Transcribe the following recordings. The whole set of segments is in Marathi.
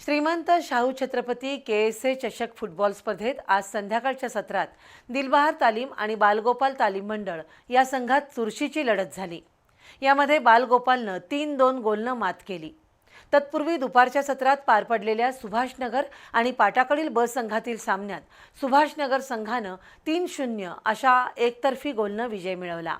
Shrimant Shahu Chhatrapati K S A चषक फुटबॉल स्पर्धेत आज संध्याकाळच्या सत्रात दिलबहार तालीम आणि बालगोपाल तालीम मंडळ या संघात चुरशीची लढत झाली. यामध्ये बालगोपालनं तीन दोन गोलनं मात केली. तत्पूर्वी दुपारच्या सत्रात पार पडलेल्या सुभाषनगर आणि पाटाकडील ब संघातील सामन्यात सुभाषनगर संघानं तीन शून्य अशा एकतर्फी गोलनं विजय मिळवला.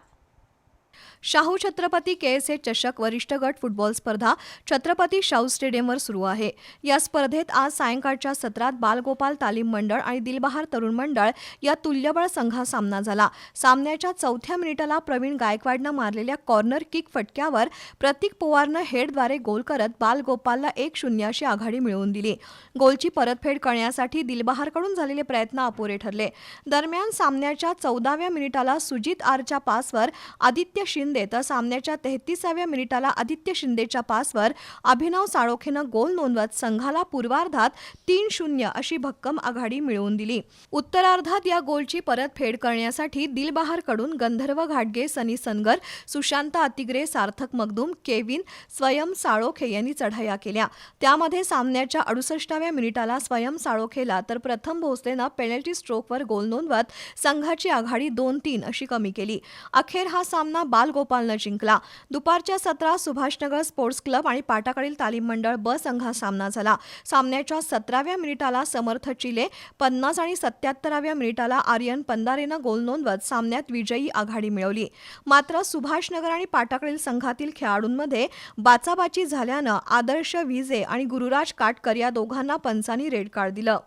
Shahu Chhatrapati K S A चषक वरिष्ठ गट फुटबॉल स्पर्धा छत्रपती शाहू स्टेडियमवर सुरू आहे. या स्पर्धेत आज सायंकाळच्या सत्रात बालगोपाल तालीम मंडळ आणि दिलबहार तरुण मंडळ या तुल्यबळ संघा सामना झाला. सामन्याच्या चौथ्या मिनिटाला प्रवीण गायकवाडनं मारलेल्या कॉर्नर किक फटक्यावर प्रतीक पोवारनं हेडद्वारे गोल करत बालगोपालला एक शून्य अशी आघाडी मिळवून दिली. गोलची परतफेड करण्यासाठी दिलबहारकडून झालेले प्रयत्न अपुरे ठरले. दरम्यान सामन्याच्या चौदाव्या मिनिटाला सुजित आरच्या पासवर आदित्य शिंदे तर सामन्याच्या तेहतीसाव्या मिनिटाला आदित्य शिंदेच्या पासवर अभिनव साळोखेनं गोल नोंदवत संघाला पूर्वार्धात तीन शून्य अशी भक्कम आघाडी मिळवून दिली. उत्तरार्धात या गोलची परतफेड करण्यासाठी दिलबहारकडून गंधर्व घाटगे सनी सनगर सुशांत अतिग्रे सार्थक मगदूम केविन स्वयं साळोखे यांनी चढाया केल्या. त्यामध्ये सामन्याच्या अडुसष्टाव्या मिनिटाला स्वयं साळोखेला तर प्रथम भोसलेनं पेनल्टी स्ट्रोकवर गोल नोंदवत संघाची आघाडी दोन तीन अशी कमी केली. अखेर हा सामना बालगोपालनं जिंकला. दुपारच्या सत्रात सुभाषनगर स्पोर्ट्स क्लब आणि पाटाकडील तालीम मंडळ ब संघात सामना झाला. सामन्याच्या सतराव्या मिनिटाला समर्थ चिले पन्नास आणि सत्याहत्तराव्या मिनिटाला आर्यन पंदारेनं गोल नोंदवत सामन्यात विजयी आघाडी मिळवली. मात्र सुभाषनगर आणि पाटाकडील संघातील खेळाडूंमध्ये बाचाबाची झाल्यानं आदर्श विजे आणि गुरुराज काटकर या दोघांना पंचांनी रेड कार्ड दिलं.